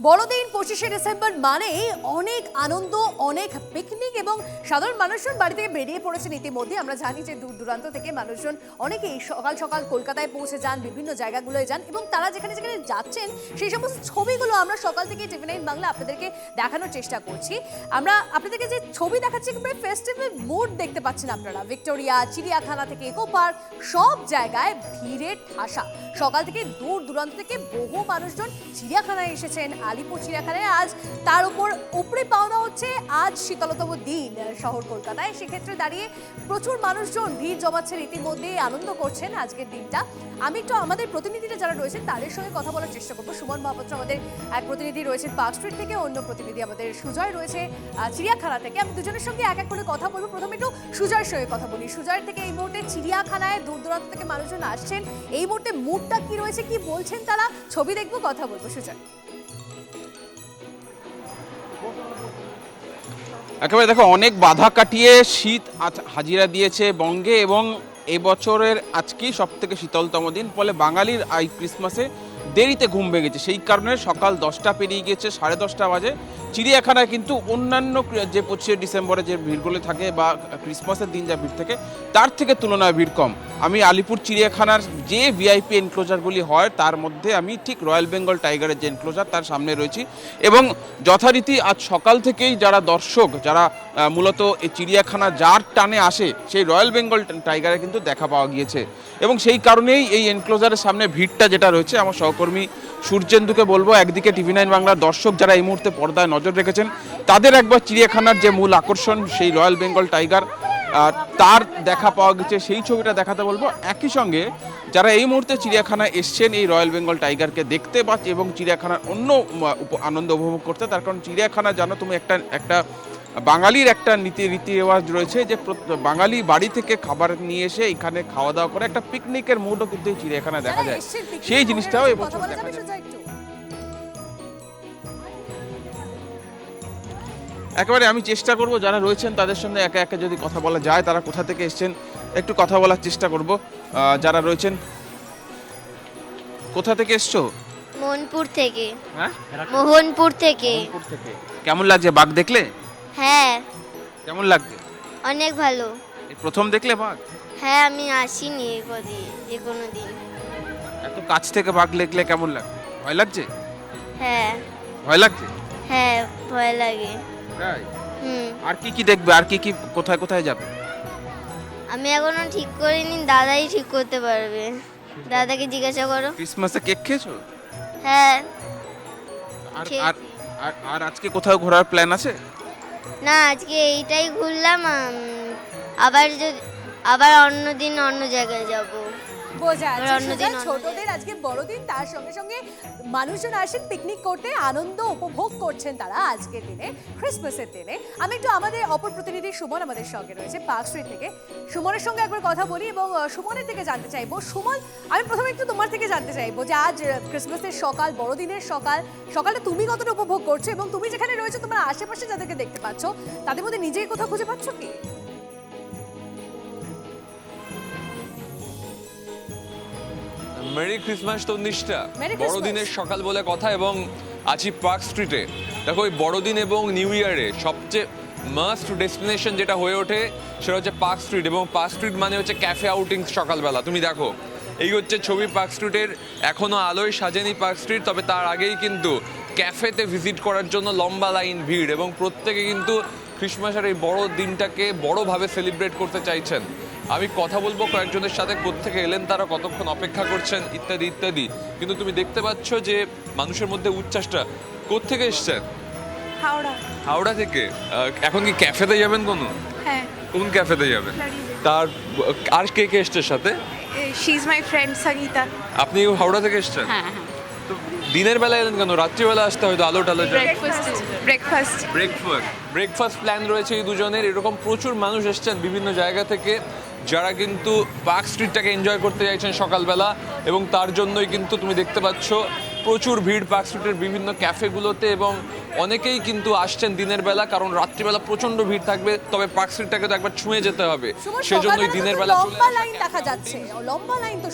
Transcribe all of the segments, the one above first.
বড়দিন পঁচিশে ডিসেম্বর মানে অনেক আনন্দ, অনেক পিকনিক এবং সাধারণ মানুষজন বাড়ি থেকে বেরিয়ে পড়েছেন ইতিমধ্যে। আমরা জানি যে দূর দূরান্ত থেকে মানুষজন অনেকেই সকাল সকাল কলকাতায় পৌঁছে যান, বিভিন্ন জায়গাগুলোয় যান এবং তারা যেখানে যেখানে যাচ্ছেন, সেই সমস্ত ছবিগুলো আমরা সকাল থেকে টিভি নাইন বাংলা আপনাদেরকে দেখানোর চেষ্টা করছি। আমরা আপনাদেরকে যে ছবি দেখাচ্ছি, একেবারে ফেস্টিভ্যাল মুড দেখতে পাচ্ছেন আপনারা। ভিক্টোরিয়া, চিড়িয়াখানা থেকে ইকো পার্ক সব জায়গায় ভিড়ে ঠাসা। সকাল থেকে দূর দূরান্ত থেকে বহু মানুষজন চিড়িয়াখানায় এসেছেন। আলিপুর চিড়িয়াখানায়। আজ তার উপর উপরে পাওনা হচ্ছে আজ শীতলতম দিন শহর কলকাতায়। সেক্ষেত্রে দাঁড়িয়ে প্রচুর মানুষজন ভিড় জমাচ্ছেন ইতিমধ্যে আনন্দ করছেন আজকের দিনটা। আমি একটু আমাদের প্রতিনিধিরা যারা রয়েছেন, তাদের সঙ্গে কথা বলার চেষ্টা করব। সুমন মহাপাত্র আমাদের এক প্রতিনিধি রয়েছেন পার্ক স্ট্রিট থেকে, অন্য প্রতিনিধি আমাদের সুজয় রয়েছে চিড়িয়াখানা থেকে। আমি দুজনের সঙ্গে এক এক করে কথা বলব। প্রথমে একটু সুজয়ের সঙ্গে কথা বলি। সুজয়ের থেকে এই মুহূর্তে চিড়িয়াখানায় দূর দূরান্ত থেকে মানুষজন আসছেন। এই মুহূর্তে মুডটা কি রয়েছে, কি বলছেন তারা? ছবি দেখব, কথা বলব সুজয়। একেবারে দেখো, অনেক বাধা কাটিয়ে শীত আজ হাজিরা দিয়েছে বঙ্গে এবং এবছরের আজকেই সব থেকে শীতলতম দিন। ফলে বাঙালির এই ক্রিসমাসে দেরিতে ঘুম ভেঙেছে। সেই কারণে সকাল দশটা পেরিয়ে গিয়েছে, সাড়ে দশটা বাজে। চিড়িয়াখানায় কিন্তু অন্যান্য যে পঁচিশে ডিসেম্বরে যে ভিড়গুলো থাকে বা ক্রিসমাসের দিন যা ভিড় থাকে, তার থেকে তুলনায় ভিড় কম। আমি আলিপুর চিড়িয়াখানার যে ভিআইপি এনক্লোজারগুলি হয়, তার মধ্যে আমি ঠিক রয়্যাল বেঙ্গল টাইগারের যে এনক্লোজার তার সামনে রয়েছি। এবং যথারীতি আজ সকাল থেকেই যারা দর্শক, যারা মূলত এই চিড়িয়াখানা যার টানে আসে, সেই রয়্যাল বেঙ্গল টাইগারে কিন্তু দেখা পাওয়া গিয়েছে। এবং সেই কারণেই এই এনক্লোজারের সামনে ভিড়টা যেটা রয়েছে, আমার সহকর্মী সূর্যেন্দুকে বলব, একদিকে টিভি নাইন বাংলার দর্শক যারা এই মুহূর্তে পর্দায় নজর রেখেছেন। তাদের একবার চিড়িয়াখানার যে মূল আকর্ষণ সেই রয়্যাল বেঙ্গল টাইগার তার দেখা পাওয়া গেছে। সেই ছবিটা দেখাতে বলব। একই সঙ্গে যারা এই মুহূর্তে চিড়িয়াখানায় এসছেন এই রয়্যাল বেঙ্গল টাইগারকে দেখতে বা এবং চিড়িয়াখানার অন্য আনন্দ উপভোগ করতে তার কারণ চিড়িয়াখানা জানো তুমি একটা একটা বাঙালির একটা নীতি রীতি রেওয়াজ রয়েছে যে বাঙালি বাড়ি থেকে খাবার নিয়ে এসে এখানে খাওয়া দাওয়া করে একটা পিকনিকের মুডও কিন্তু এই চিড়িয়াখানায় দেখা যায়। সেই জিনিসটাও এবছর দেখা যায় একেবারে আমি চেষ্টা করব যারা রয়েছেন তাদের সঙ্গে একে একে যদি কথা বলা যায় তারা কোথা থেকে এসছেন একটু কথা বলার চেষ্টা করব। যারা রয়েছেন কোথা থেকে এসছো? মোহনপুর থেকে। হ্যাঁ? মোহনপুর থেকে। থেকে। কেমন লাগছে বাঘ দেখলে? হ্যাঁ। কেমন লাগছে? অনেক ভালো। প্রথম দেখলে বাঘ? হ্যাঁ আমি আসিনি কদি যে কোনো দিন। এত কাছ থেকে বাঘ দেখলে কেমন লাগছে? ভয় লাগছে? হ্যাঁ। ভয় লাগছে? হ্যাঁ ভয় লাগে। তাই? হুম। আর কি কি দেখবে? আর কি কি কোথায় কোথায় যাবে? আমি এখনও ঠিক করিনি দাদাই ঠিক করতে পারবে। দাদাকে জিজ্ঞাসা করো। ক্রিসমাসে কেক খেয়েছো? হ্যাঁ। আর খেয়েছি। আর আর- আর আজকে কোথাও ঘোরার প্ল্যান আছে? না আজকে এইটাই ঘুরলাম উম, আবার যদি আবার অন্য দিন অন্য জায়গায় যাব। বোঝা যাচ্ছে ছোটদের আজকে বড়দিন তার সঙ্গে সঙ্গে মানুষজন আসেন পিকনিক করতে আনন্দ উপভোগ করছেন তারা আজকের দিনে ক্রিসমাসের দিনে। আমি একটু আমাদের অপর প্রতিনিধি সুমন আমাদের সঙ্গে রয়েছে পার্ক স্ট্রিট থেকে। সুমনের সঙ্গে একবার কথা বলি এবং সুমনের থেকে জানতে চাইব সুমন আমি প্রথমে একটু তোমার থেকে জানতে চাইব যে আজ ক্রিসমাসের সকাল বড়দিনের সকাল সকালটা তুমি কতটা উপভোগ করছ এবং তুমি যেখানে রয়েছো তোমার আশেপাশে যাদেরকে দেখতে পাচ্ছ তাদের মধ্যে নিজেই কোথাও খুঁজে পাচ্ছ কি? মেরি ক্রিসমাস তো নিষ্ঠা। বড়দিনের সকাল বলে কথা এবং আছি পার্ক স্ট্রিটে। দেখো ওই বড়দিন এবং নিউ ইয়ারে সবচেয়ে মাস্ট ডেস্টিনেশন যেটা হয়ে ওঠে সেটা হচ্ছে পার্ক স্ট্রিট এবং পার্ক স্ট্রিট মানে হচ্ছে ক্যাফে আউটিং সকালবেলা। তুমি দেখো এই হচ্ছে ছবি পার্ক স্ট্রিটের এখনও আলোয় সাজেনি পার্ক স্ট্রিট তবে তার আগেই কিন্তু ক্যাফেতে ভিজিট করার জন্য লম্বা লাইন ভিড় এবং প্রত্যেকে কিন্তু ক্রিসমাসের এই বড় দিনটাকে বড়ভাবে সেলিব্রেট করতে চাইছেন। আমি কথা বলব কয়েকজনের সাথে কোত্থেকে এলেন তারা কতক্ষণ অপেক্ষা করছেন ইত্যাদি ইত্যাদি। কিন্তু তুমি দেখতে পাচ্ছ যে মানুষের মধ্যে উচ্ছ্বাসটা কোত্থেকে এসছেন হাওড়া। হাওড়া থেকে? আহ, এখন কি ক্যাফেতে যাবেন কোনো? হ্যাঁ। কোন ক্যাফেতে যাবেন? তার আর কে কে এসছে সাথে? She is my friend Sangeeta আপনি হাওড়া থেকে এসছেন? হ্যাঁ হ্যাঁ। তো দিনের বেলা এলেন কেন? রাত্রিবেলা আসতে হয়তো আলো টালো breakfast breakfast breakfast breakfast plan রয়েছে এই দুজনের। এরকম প্রচুর মানুষ এসছেন বিভিন্ন জায়গা থেকে। যারা কিন্তু পার্ক স্ট্রিটটাকে এনজয় করতে চাইছেন সকালবেলা এবং তার জন্যই কিন্তু তুমি দেখতে পাচ্ছ প্রচুর ভিড় পার্ক স্ট্রিটের বিভিন্ন ক্যাফেগুলোতে এবং অনেকেই কিন্তু আসছেন দিনের বেলা কারণ রাত্রিবেলা প্রচণ্ড ভিড় থাকবে তবে পার্ক স্ট্রিটটাকে তো একবার ছুঁয়ে যেতে হবে। সেজন্যই দিনের বেলা লম্বা লাইন দেখা যাচ্ছে। লম্বা লাইন তো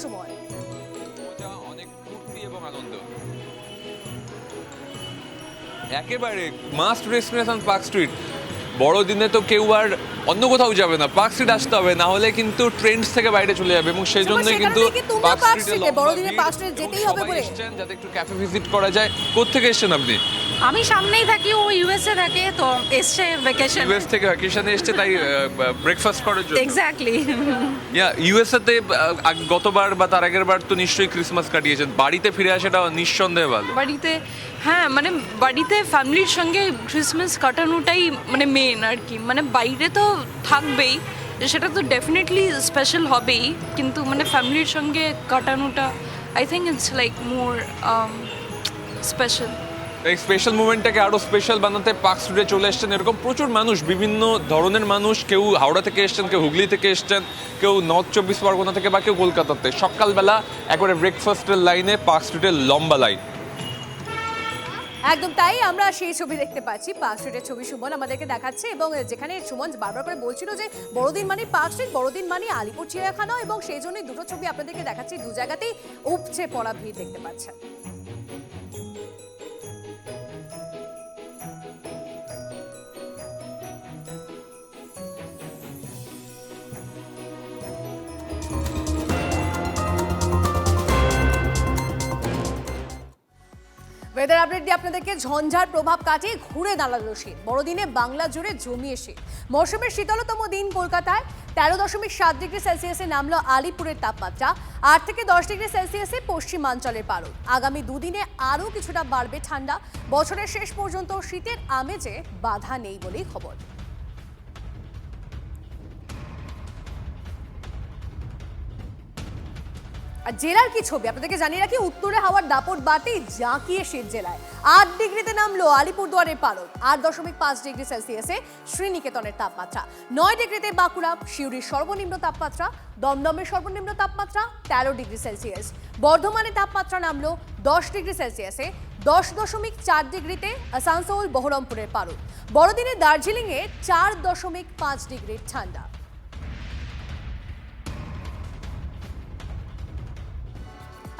অনেক ফুর্তি এবং আনন্দ। একেবারে মাস্ট ডেস্টিনেশন পার্ক স্ট্রিট। বড়দিনে তো কেউ আর অন্য কোথাও যাবে না পার্ক স্ট্রিট আসতে হবে না হলে কিন্তু ট্রেন্ডস থেকে বাইরে চলে যাবে এবং সেই জন্যই কিন্তু পার্ক স্ট্রিটে বড়দিনে পার্ক স্ট্রিটে যেতেই হবে বলে। যাতে একটু ক্যাফে ভিজিট করা যায় কোথা থেকে এসেছেন আপনি আমি সামনেই থাকি ও ইউএসএ থাকে তো এসছে ভ্যাকেশন ইউএস থেকে ভ্যাকেশনে এসছে তাই ব্রেকফাস্ট করার জন্য। এক্স্যাক্টলি ইয়া ইউএসএতে গতবার বা তার আগের বার তো নিশ্চয়ই ক্রিসমাস কাটিয়েছেন। বাড়িতে ফিরে আসাটা নিঃসন্দেহে ভালো। বাড়িতে হ্যাঁ মানে বাড়িতে ফ্যামিলির সঙ্গে ক্রিসমাস কাটানোটাই মানে মেন আর কি। মানে বাইরে তো থাকবেই সেটা তো ডেফিনেটলি স্পেশাল হবেই কিন্তু মানে ফ্যামিলির সঙ্গে কাটানোটা I think it's like more special এই স্পেশাল মুভমেন্টটাকে আরও স্পেশাল বানাতে পার্ক স্ট্রিটে চলে এসেছেন। এরকম প্রচুর মানুষ, বিভিন্ন ধরনের মানুষ। কেউ হাওড়া থেকে এসেছেন, কেউ হুগলি থেকে এসেছেন, কেউ নর্থ চব্বিশ পরগনা থেকে বা কেউ কলকাতাতে। সকালবেলা একবারে ব্রেকফাস্টের লাইনে পার্ক স্ট্রিটের লম্বা লাইন একদম তাই, আমরা সেই ছবি দেখতে পাচ্ছি। পার্ক স্ট্রিটের ছবি সুমন আমাদেরকে দেখাচ্ছে এবং যেখানে সুমন বারবার করে বলছিল যে, বড়দিন মানে পার্ক স্ট্রিট বড়দিন মানে আলিপুর চিড়িয়াখানা এবং সেই জন্যই দুটো ছবি আপনাদেরকে দেখাচ্ছি। দু জায়গাতেই উপচে পড়া ভিড় দেখতে পাচ্ছেন। ওয়েদার আপডেট দিয়ে আপনাদেরকে ঝঞ্ঝার প্রভাব কাটিয়ে ঘুরে দাঁড়াল শীত। বড়দিনে বাংলা জুড়ে জমিয়ে শীত। মৌসুমের শীতলতম দিন কলকাতায়। তেরো দশমিক সাত ডিগ্রি সেলসিয়াসে নামলো আলিপুরের তাপমাত্রা। আট থেকে দশ ডিগ্রি সেলসিয়াসে পশ্চিমাঞ্চলের পারদ। আগামী দুদিনে আরও কিছুটা বাড়বে ঠান্ডা। বছরের শেষ পর্যন্ত শীতের আমেজে বাধা নেই বলেই খবর। আর জেলার কি ছবি? আপনাদেরকে জানিয়ে রাখি, উত্তরে হাওয়ার দাপট বাতি জাঁকিয়ে শীত জেলায়। আট ডিগ্রিতে নামলো আলিপুরদুয়ারের পারদ, আট দশমিক পাঁচ ডিগ্রি সেলসিয়াসে শ্রীনিকেতনের তাপমাত্রা। নয় ডিগ্রিতে বাঁকুড়া শিউরির সর্বনিম্ন তাপমাত্রা, দমদমের সর্বনিম্ন তাপমাত্রা তেরো ডিগ্রি সেলসিয়াস। বর্ধমানের তাপমাত্রা নামলো দশ ডিগ্রি সেলসিয়াসে দশ দশমিক চার ডিগ্রিতে আসানসোল, বহরমপুরের পারদ। বড়দিনে দার্জিলিংয়ে চার দশমিক পাঁচ ডিগ্রির ঠান্ডা।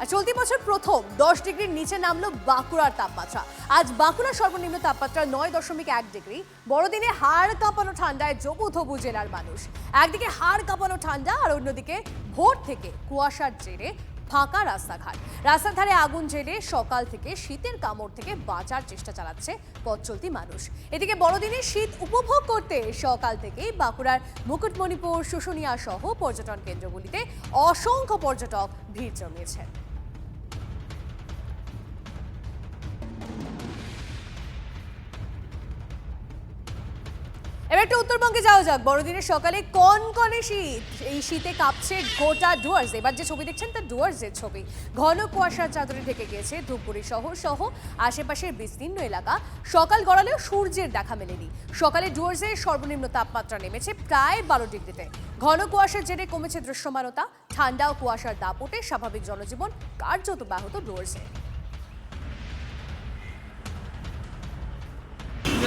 আর চলতি বছর প্রথম দশ ডিগ্রির নিচে নামলো বাঁকুড়ার তাপমাত্রা। আজ বাঁকুড়ার সর্বনিম্ন তাপমাত্রা নয় দশমিক এক ডিগ্রি। বড়দিনে হাড় কাঁপানো ঠান্ডায় জবু জেলার মানুষ। একদিকে হাড় কাঁপানো ঠান্ডা আর অন্যদিকে ভোর থেকে কুয়াশার জেরে ফাঁকা রাস্তাঘাট। রাস্তার ধারে আগুন জেলে সকাল থেকে শীতের কামড় থেকে বাঁচার চেষ্টা চালাচ্ছে পথ চলতি মানুষ। এদিকে বড়দিনে শীত উপভোগ করতে সকাল থেকেই বাঁকুড়ার মুকুটমণিপুর, শুশুনিয়া সহ পর্যটন কেন্দ্রগুলিতে অসংখ্য পর্যটক ভিড় জমিয়েছেন। এবার একটু উত্তরবঙ্গে যাওয়া যাক। বড়দিনের সকালে কনকনে শীত। এই শীতে কাঁপছে গোটা ডুয়ার্স। এবার যে ছবি দেখছেন, তা ডুয়ার্সের ছবি। ঘন কুয়াশার চাদরে ঢেকে গিয়েছে ধূপগুড়ি শহর সহ আশেপাশের বিস্তীর্ণ এলাকা। সকাল গড়ালেও সূর্যের দেখা মেলেনি। সকালে ডুয়ার্সের সর্বনিম্ন তাপমাত্রা নেমেছে প্রায় বারো ডিগ্রিতে। ঘন কুয়াশার জেরে কমেছে দৃশ্যমানতা। ঠান্ডা ও কুয়াশার দাপটে স্বাভাবিক জনজীবন কার্যত ব্যাহত ডুয়ার্সে।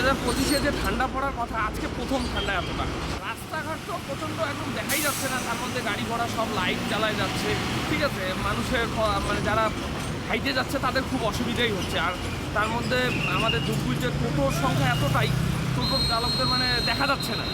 হাজার পঁচিশে যে ঠান্ডা পড়ার কথা, আজকে প্রথম ঠান্ডা এতটা। রাস্তাঘাট তো প্রচণ্ড একদম দেখাই যাচ্ছে না, তার মধ্যে গাড়ি ঘোড়া সব লাইট জ্বালায় যাচ্ছে। ঠিক আছে, মানুষের মানে যারা হাইটে যাচ্ছে, তাদের খুব অসুবিধাই হচ্ছে। আর তার মধ্যে আমাদের ধূপগুড়িতে টোটোর সংখ্যা এতটাই টোটোর চালকদের মানে দেখা যাচ্ছে না।